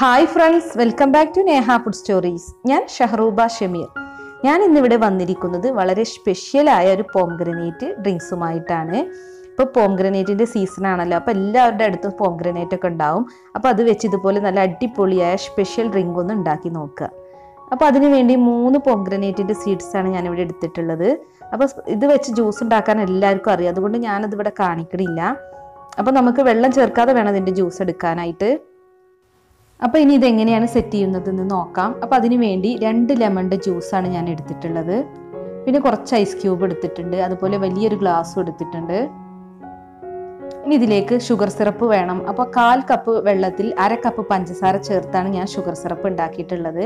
Hi friends welcome back to Neha food stories ഞാൻ ഷഹറൂബ ഷമീർ. ഞാൻ ഇന്നിവിടെ വന്നിരിക്കുന്നത് വളരെ സ്പെഷ്യലായ ഒരു പോംഗ്രനേറ്റ് ഡ്രിങ്ക്സുമായിട്ടാണ് ഇപ്പോൾ പോംഗ്രനേറ്റിന്റെ സീസൺ ആണല്ലോ അപ്പോൾ എല്ലാവരുടെ അടുത്തും പോംഗ്രനേറ്റ് ഒക്കെ ഉണ്ടാവും. അപ്പോൾ അത് വെച്ച് ഇതുപോലെ നല്ല അടിപൊളിയായ സ്പെഷ്യൽ ഡ്രിങ്ക് ഒന്ന് ഉണ്ടാക്കി നോക്കുക. അപ്പോൾ അതിന് വേണ്ടി മൂന്ന് പോംഗ്രനേറ്റിന്റെ സീഡ്സ് ആണ് ഞാനിവിടെ എടുത്തിട്ടുള്ളത്. അപ്പോൾ ഇത് വെച്ച് ജ്യൂസ് ഉണ്ടാക്കാൻ എല്ലാവർക്കും അറിയാം. അതുകൊണ്ട് ഞാനതിവിടെ കാണിക്കണില്ല. അപ്പോൾ നമുക്ക് വെള്ളം ചേർക്കാതെ വേണം ഇതിന്റെ ജ്യൂസ് എടുക്കാനായിട്ട്. അപ്പോൾ ഇനി ഇതെങ്ങനെയാണ് സെറ്റ് ചെയ്യുന്നതെന്ന് നോക്കാം. അപ്പോൾ അതിന് വേണ്ടി രണ്ട് ലെമണിന്റെ ജ്യൂസാണ് ഞാൻ എടുത്തിട്ടുള്ളത്. പിന്നെ കുറച്ച് ഐസ് ക്യൂബ് എടുത്തിട്ടുണ്ട്. അതുപോലെ വലിയൊരു ഗ്ലാസ്സും എടുത്തിട്ടുണ്ട്. ഇനി ഇതിലേക്ക് ഷുഗർ സിറപ്പ് വേണം. അപ്പോൾ കാൽ കപ്പ് വെള്ളത്തിൽ അര കപ്പ് പഞ്ചസാര ചേർത്താണ് ഞാൻ ഷുഗർ സിറപ്പ് ഉണ്ടാക്കിയിട്ടുള്ളത്.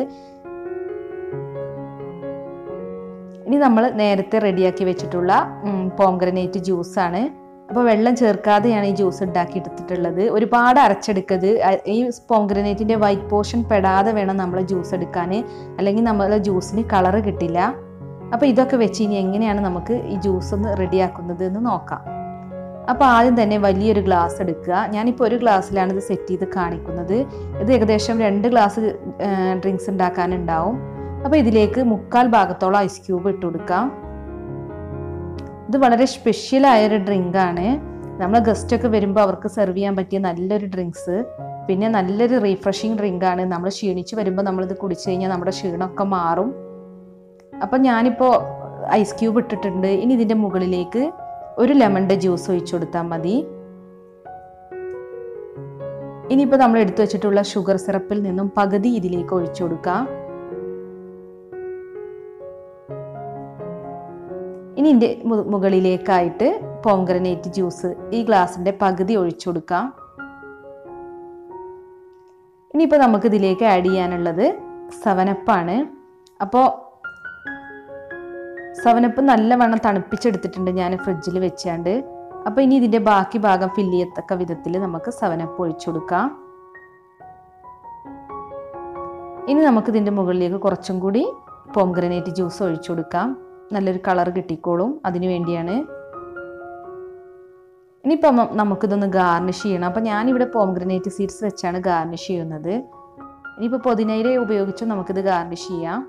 ഇനി നമ്മൾ നേരത്തെ റെഡിയാക്കി വെച്ചിട്ടുള്ള പോംഗ്രനേറ്റ് ജ്യൂസാണ് അപ്പോൾ വെള്ളം ചേർക്കാതെയാണ് ഈ ജ്യൂസ് ഉണ്ടാക്കി എടുത്തിട്ടുള്ളത് ഒരുപാട് അരച്ചെടുക്കത് ഈ പോംഗ്രനേറ്റിന്റെ വൈറ്റ് പോർഷൻ പെടാതെ വേണം നമ്മൾ ജ്യൂസ് എടുക്കാൻ അല്ലെങ്കിൽ നമ്മളെ ജ്യൂസിന് കളറ് കിട്ടില്ല. അപ്പോൾ ഇതൊക്കെ വെച്ച് ഇനി എങ്ങനെയാണ് നമുക്ക് ഈ ജ്യൂസ് ഒന്ന് റെഡിയാക്കുന്നത് എന്ന് നോക്കാം. അപ്പോൾ ആദ്യം തന്നെ വലിയൊരു ഗ്ലാസ് എടുക്കുക. ഞാനിപ്പോൾ ഒരു ഗ്ലാസ്സിലാണ് ഇത് സെറ്റ് ചെയ്ത് കാണിക്കുന്നത്. ഇത് ഏകദേശം രണ്ട് ഗ്ലാസ് ഡ്രിങ്ക്സ് ഉണ്ടാക്കാനുണ്ടാവും. അപ്പോൾ ഇതിലേക്ക് മുക്കാൽ ഭാഗത്തോളം ഐസ് ക്യൂബ് ഇട്ട് കൊടുക്കാം. ഇത് വളരെ സ്പെഷ്യലായൊരു ഡ്രിങ്കാണ് നമ്മൾ ഗസ്റ്റൊക്കെ വരുമ്പോൾ അവർക്ക് സെർവ് ചെയ്യാൻ പറ്റിയ നല്ലൊരു ഡ്രിങ്ക്സ് പിന്നെ നല്ലൊരു റീഫ്രഷിങ് ഡ്രിങ്കാണ് നമ്മൾ ക്ഷീണിച്ച് വരുമ്പോൾ നമ്മളിത് കുടിച്ചു കഴിഞ്ഞാൽ നമ്മുടെ ക്ഷീണമൊക്കെ മാറും. അപ്പം ഞാനിപ്പോൾ ഐസ് ക്യൂബ് ഇട്ടിട്ടുണ്ട്. ഇനി ഇതിന്റെ മുകളിലേക്ക് ഒരു ലെമണിന്റെ ജ്യൂസ് ഒഴിച്ചു കൊടുത്താൽ മതി. ഇനിയിപ്പോൾ നമ്മൾ എടുത്തു വെച്ചിട്ടുള്ള ഷുഗർ സിറപ്പിൽ നിന്നും പകുതി ഇതിലേക്ക് ഒഴിച്ചു കൊടുക്കാം. ഇനി ഇതിന്റെ മുകളിലേക്കായിട്ട് പോംഗ്രനേറ്റ് ജ്യൂസ് ഈ ഗ്ലാസിന്റെ പകുതി ഒഴിച്ചു കൊടുക്കാം. ഇനിയിപ്പോൾ നമുക്ക് ഇതിലേക്ക് ആഡ് ചെയ്യാനുള്ളത് സവനപ്പാണ് അപ്പോൾ സവനപ്പ് നല്ലവണ്ണം തണുപ്പിച്ചെടുത്തിട്ടുണ്ട് ഞാൻ ഫ്രിഡ്ജിൽ വെച്ചാണ്ട്. അപ്പോൾ ഇനി ഇതിന്റെ ബാക്കി ഭാഗം ഫില്ല് ചെയ്യത്തക്ക വിധത്തിൽ നമുക്ക് സവനപ്പ് ഒഴിച്ചു കൊടുക്കാം. ഇനി നമുക്ക് ഇതിന്റെ മുകളിലേക്ക് കുറച്ചും കൂടി പോംഗ്രനേറ്റ് ജ്യൂസ് ഒഴിച്ചു കൊടുക്കാം. നല്ലൊരു കളർ കിട്ടിക്കോളും. അതിനു വേണ്ടിയാണ്. ഇനിയിപ്പം നമുക്കിതൊന്ന് ഗാർണിഷ് ചെയ്യണം. അപ്പം ഞാനിവിടെ പോംഗ്രനേറ്റ് സീഡ്സ് വെച്ചാണ് ഗാർണിഷ് ചെയ്യുന്നത്. ഇനിയിപ്പോൾ പൊതിനയില ഉപയോഗിച്ചും നമുക്കിത് ഗാർണിഷ് ചെയ്യാം.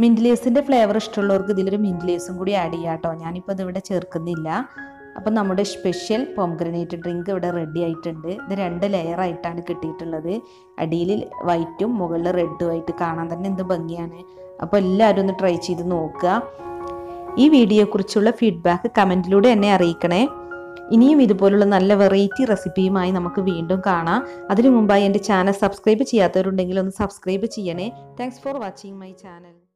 മിന്റ്ലേസിന്റെ ഫ്ലേവർ ഇഷ്ടമുള്ളവർക്ക് ഇതിലൊരു മിന്റ്ലേസും കൂടി ആഡ് ചെയ്യാം കേട്ടോ. ഞാനിപ്പോൾ ഇതിവിടെ ചേർക്കുന്നില്ല. അപ്പം നമ്മുടെ സ്പെഷ്യൽ പോംഗ്രനേറ്റ് ഡ്രിങ്ക് ഇവിടെ റെഡി ആയിട്ടുണ്ട്. ഇത് രണ്ട് ലെയർ ആയിട്ടാണ് കിട്ടിയിട്ടുള്ളത്. അടിയിൽ വൈറ്റും മുകളിൽ റെഡും ആയിട്ട് കാണാൻ തന്നെ എന്ത് ഭംഗിയാണ്. അപ്പോൾ എല്ലാവരും ഒന്ന് ട്രൈ ചെയ്ത് നോക്കുക. ഈ വീഡിയോയെക്കുറിച്ചുള്ള ഫീഡ്ബാക്ക് കമന്റിലൂടെ എന്നെ അറിയിക്കണേ. ഇനിയും ഇതുപോലുള്ള നല്ല വെറൈറ്റി റെസിപ്പിയുമായി നമുക്ക് വീണ്ടും കാണാം. അതിനു മുമ്പായി എന്റെ ചാനൽ സബ്സ്ക്രൈബ് ചെയ്യാത്തവരുണ്ടെങ്കിൽ ഒന്ന് സബ്സ്ക്രൈബ് ചെയ്യണേ. Thanks for watching my channel